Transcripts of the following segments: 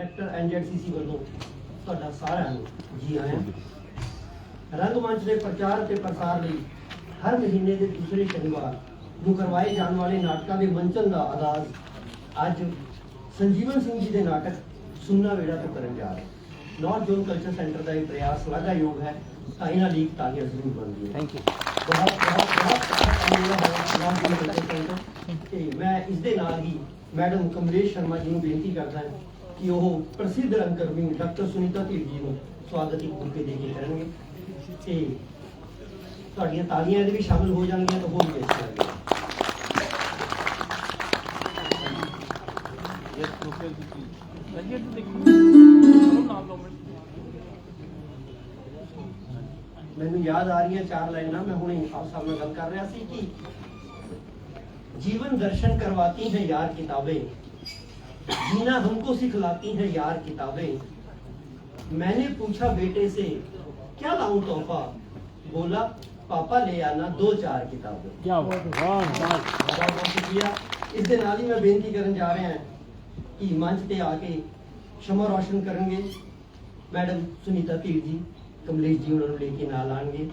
Director ਐਨਜੀਸੀਸੀ ਵੱਲੋਂ ਤੁਹਾਡਾ ਸਾਰਿਆਂ ਨੂੰ ਜੀ ਆਇਆਂ। ਰੰਗਮੰਚ ਦੇ ਪ੍ਰਚਾਰ ਤੇ ਪ੍ਰਸਾਰ ਲਈ ਹਰ ਮਹੀਨੇ ਦੇ ਦੂਸਰੇ ਸ਼ਨੀਵਾਰ ਨੂੰ ਕਰਵਾਏ ਜਾਣ ਵਾਲੇ ਨਾਟਕਾਂ ਦੇ ਮੰਚਨ ਦਾ ਆਗਾਜ਼ ਅੱਜ ਸੰਜੀਵਨ ਸਿੰਘ ਜੀ ਦੇ ਨਾਟਕ ਸੁੰਨਾ ਵੇੜਾ ਤੋਂ ਕਰਨ ਜਾ ਰਹੇ। ਨਾਰਥ ਜ਼ੋਨ ਕਲਚਰ ਸੈਂਟਰ ਦਾ ਇਹ ਪ੍ਰਯਾਸ ਸ਼ਲਾਘਾਯੋਗ ਹੈ ਤਾਂ ਇਹਨਾਂ ਲਈ ਤਾਲੀਆਂ ਜ਼ਰੂਰ ਬਣਦੀ ਹੈ। ਥੈਂਕ ਯੂ ਬਹੁਤ ਬਹੁਤ ਬਹੁਤ ਧੰਨਵਾਦ ਮੈਂ ਇਸ ਦੇ ਨਾਲ ਹੀ ਮੈਡਮ ਕਮਲੇਸ਼ ਸ਼ਰਮਾ ਜੀ ਨੂੰ ਬੇਨਤੀ ਕਰਦਾ ਹਾਂ ਕਿ ਉਹ ਪ੍ਰਸਿੱਧ ਰੰਗਕਰਮੀ ਡਾਕਟਰ ਸੁਨੀਤਾ ਧੀਰ ਜੀ ਨੂੰ ਸਵਾਗਤੀ ਪੂਰਕੇ ਦੇ ਕੇ ਕਰਨਗੇ। ਤੇ ਤੁਹਾਡੀਆਂ ਤਾਲੀਆਂ ਇਹਦੇ ਵੀ ਸ਼ਾਮਲ ਹੋ ਜਾਣਗੀਆਂ ਤਾਂ ਹੋਰ ਵੀ ਅੱਛਾ ਹੋਵੇਗਾ ਇਹ ਪ੍ਰੋਫਾਈਲ ਦੀ ਚੀਜ਼ ਲੱਗੀ ਤੇ ਦੇਖੋ। ਨਾਮ ਲਓ ਮੈਨੂੰ ਯਾਦ ਆ ਰਹੀਆਂ ਚਾਰ ਲਾਈਨਾਂ ਮੈਂ ਹੁਣੇ ਆਪ ਸਾਹਿਬ ਨਾਲ ਗੱਲ ਕਰ ਰਿਹਾ ਸੀ ਕਿ ਜੀਵਨ ਦਰਸ਼ਨ ਕਰਵਾਤੀ ਹੈ ਯਾਰ ਕਿਤਾਬੇ जीना हमको सिखलाती हैं यार किताबें मैंने पूछा बेटे से क्या लाऊं तोहफा बोला पापा ले आना दो चार किताबें ਕੀ ਵਾਹ ਵਾਹ ਬਹੁਤ ਬਹੁਤ ਸ਼ੁਕਰੀਆ ਇਸ ਦੇ ਨਾਲ ਹੀ ਮੈਂ ਬੇਨਤੀ ਕਰਨ ਜਾ ਰਿਹਾ ਹਾਂ ਕਿ ਮੰਚ ਤੇ ਆ ਕੇ ਸ਼ਮਾ ਰੋਸ਼ਨ ਕਰਨਗੇ ਮੈਡਮ ਸੁਨੀਤਾ ਧੀਰ ਜੀ ਕਮਲੇਸ਼ ਜੀ ਉਹਨਾਂ ਨੂੰ ਲੈ ਕੇ ਨਾਲ ਆਣਗੇ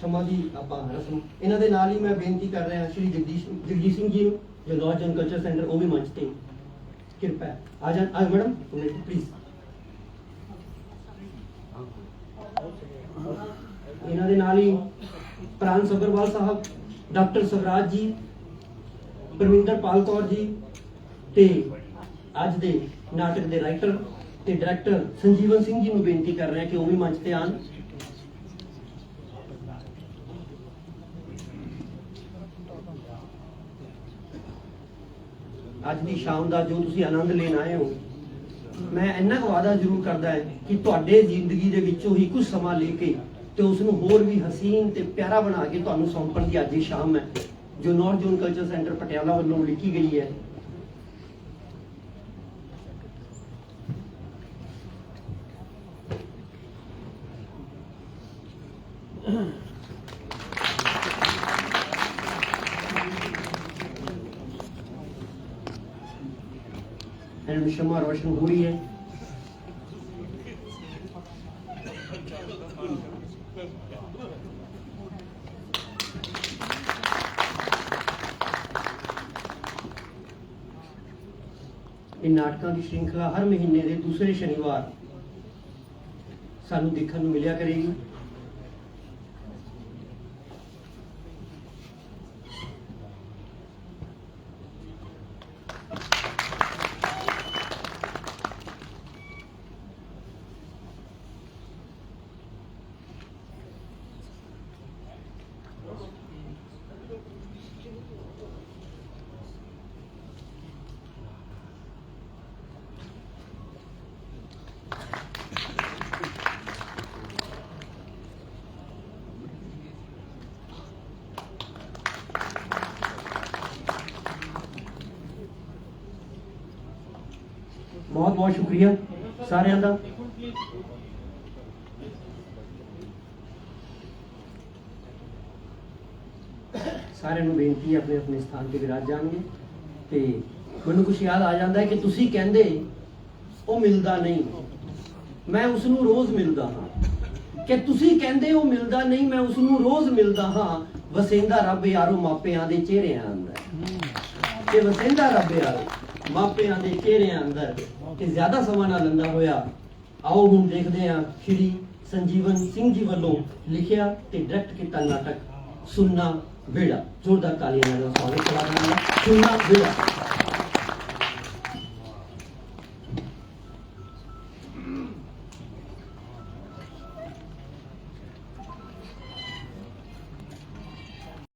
ਸ਼ਮਾ ਦੀ ਆਪਾਂ ਰਸਮ ਇਹਨਾਂ ਦੇ ਨਾਲ ਹੀ ਮੈਂ ਬੇਨਤੀ ਕਰ ਰਿਹਾ ਸ਼੍ਰੀ ਜਗਦੀਸ਼ ਜਗਜੀਤ ਸਿੰਘ ਜੀ ਨੂੰ ਜੋ ਲਾਜ ਐਂਡ ਕਲਚਰ ਸੈਂਟਰ ਉਹ ਵੀ ਮੰਚ ਤੇ ਕਿਰਪਾ ਹੈ। ਆ ਜਾਣ, ਆ ਮੈਡਮ ਪਲੀਜ਼ ਇਹਨਾਂ ਦੇ ਨਾਲ ਹੀ ਪ੍ਰਾਨ ਸਗਰਵਾਲ ਸਾਹਿਬ, ਡਾਕਟਰ ਸਵਰਾਜ ਜੀ ਪਰਵਿੰਦਰ ਪਾਲ ਕੌਰ ਜੀ ਤੇ ਅੱਜ ਦੇ ਨਾਟਕ ਦੇ ਰਾਈਟਰ ਤੇ ਡਾਇਰੈਕਟਰ ਸੰਜੀਵਨ ਸਿੰਘ ਜੀ ਨੂੰ ਬੇਨਤੀ ਕਰ ਰਿਹਾ ਕਿ ਉਹ ਵੀ ਮੰਚ ਤੇ ਆਣ ਅੱਜ ਦੀ ਸ਼ਾਮ ਦਾ ਜੋ ਤੁਸੀਂ ਆਨੰਦ ਲੈਣ ਆਏ ਹੋ, ਮੈਂ ਇੰਨਾ ਕੁ ਵਾਅਦਾ ਜ਼ਰੂਰ ਕਰਦਾ ਹੈ ਕਿ ਤੁਹਾਡੇ ਜ਼ਿੰਦਗੀ ਦੇ ਵਿੱਚੋਂ ਹੀ ਕੁਝ ਸਮਾਂ ਲੈ ਕੇ ਤੇ ਉਸ ਨੂੰ ਹੋਰ ਵੀ ਹਸੀਨ ਤੇ ਪਿਆਰਾ ਬਣਾ ਕੇ ਤੁਹਾਨੂੰ ਸੌਂਪਣ ਦੀ ਅੱਜ ਦੀ ਸ਼ਾਮ ਹੈ, ਜੋ north zone culture centre Patiala ਵੱਲੋਂ ਲਿਖੀ ਗਈ ਹੈ। ਐਂਡ ਸ਼ਮਾ ਰੋਸ਼ਨ ਹੋ ਰਹੀ ਹੈ। ਇਹ ਨਾਟਕਾਂ ਦੀ ਸ਼੍ਰृंखला ਹਰ ਮਹੀਨੇ ਦੇ ਦੂਸਰੇ ਸ਼ਨੀਵਾਰ ਸਾਨੂੰ ਦੇਖਣ ਨੂੰ ਮਿਲਿਆ ਕਰੇਗੀ। ਬਹੁਤ ਬਹੁਤ ਸ਼ੁਕਰੀਆ ਸਾਰਿਆਂ ਦਾ। ਸਾਰਿਆਂ ਨੂੰ ਬੇਨਤੀ ਹੈ ਆਪਣੇ ਆਪਣੇ ਸਥਾਨ ਤੇ ਵਿਰਾਜ ਜਾਣਗੇ ਤੇ ਮੈਨੂੰ ਕੁਝ ਯਾਦ ਆ ਜਾਂਦਾ ਹੈ ਕਿ ਤੁਸੀਂ ਕਹਿੰਦੇ ਉਹ ਮਿਲਦਾ ਨਹੀਂ। ਮੈਂ ਉਸ ਨੂੰ ਰੋਜ਼ ਮਿਲਦਾ ਹਾਂ। ਕਿ ਤੁਸੀਂ ਕਹਿੰਦੇ ਉਹ ਮਿਲਦਾ ਨਹੀਂ ਮੈਂ ਉਸ ਨੂੰ ਰੋਜ਼ ਮਿਲਦਾ ਹਾਂ। ਵਸੇਂਦਾ ਰੱਬ ਯਾਰੋ ਮਾਪਿਆਂ ਦੇ ਚਿਹਰਿਆਂ ਅੰਦਰ ਕਿ ਵਸੇਂਦਾ ਰੱਬ ਯਾਰੋ ਮਾਪਿਆਂ ਦੇ ਚਿਹਰਿਆਂ ਅੰਦਰ ਕਿ ਜ਼ਿਆਦਾ ਸਮਾਂ ਨਾ ਲੰਦਾ ਹੋਇਆ, ਆਓ ਹੁਣ ਦੇਖਦੇ ਹਾਂ ਸ਼੍ਰੀ ਸੰਜੀਵਨ ਸਿੰਘ ਜੀ ਵੱਲੋਂ ਲਿਖਿਆ ਤੇ ਡਾਇਰੈਕਟ ਕੀਤਾ ਨਾਟਕ ਸੁਨਣਾ ਵੇੜਾ ਜ਼ੋਰਦਾਰ ਤਾਲੀਆਂ ਨਾਲ ਸਵਾਗਤ ਕਰਾਂਗਾ। ਸੁਨਣਾ ਵੇੜਾ